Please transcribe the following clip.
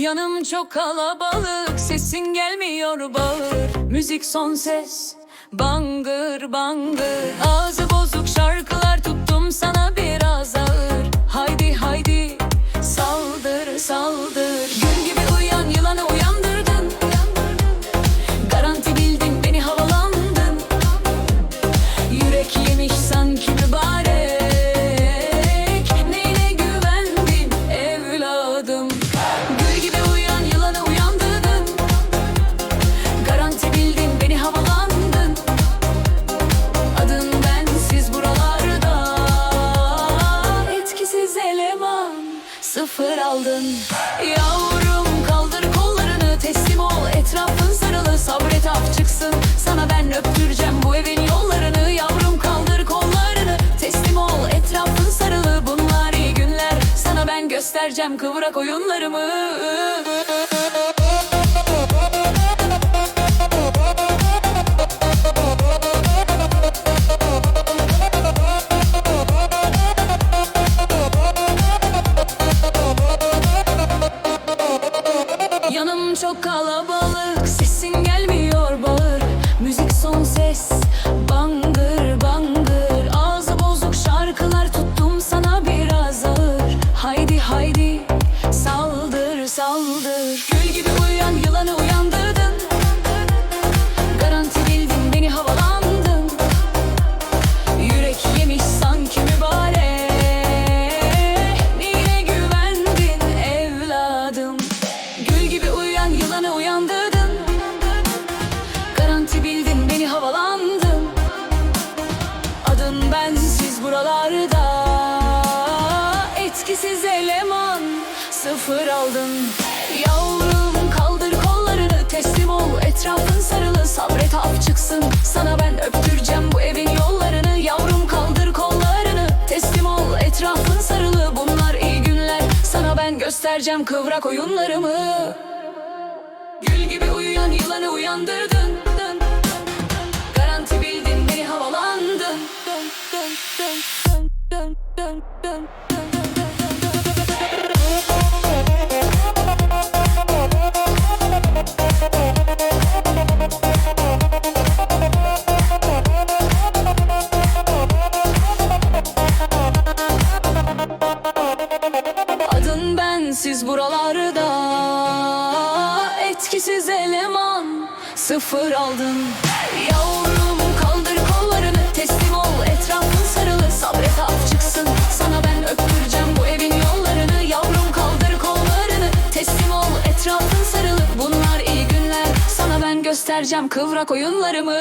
Yanım çok kalabalık sesin gelmiyor bağır. Müzik son ses bangır bangır sıfır aldın. Yavrum kaldır kollarını teslim ol. Etrafın sarılı sabret af çıksın. Sana ben öptüreceğim bu evin yollarını. Yavrum kaldır kollarını teslim ol. Etrafın sarılı bunlar iyi günler. Sana ben göstereceğim kıvrak oyunlarımı Yanım çok kalabalık Sesin gelmiyor bağır. Müzik son ses Bangır bangır. Ağzı bozuk şarkılar tuttum sana biraz ağır. Haydi haydi Saldır saldır buralarda Etkisiz eleman. Sıfır aldın. Yavrum kaldır kollarını teslim ol. Etrafın sarılı sabret af çıksın. Sana ben öptüreceğim bu evin yollarını. Yavrum kaldır kollarını teslim ol. Etrafın sarılı bunlar iyi günler. Sana ben göstereceğim kıvrak oyunlarımı. Gül gibi uyuyan yılanı uyandırdın buralarda Etkisiz eleman sıfır aldın. Yavrum kaldır kollarını teslim ol. Etrafın sarılı sabret af çıksın. Sana ben öptüreceğim bu evin yollarını. Yavrum kaldır kollarını teslim ol. Etrafın sarılı bunlar iyi günler. Sana ben göstereceğim kıvrak oyunlarımı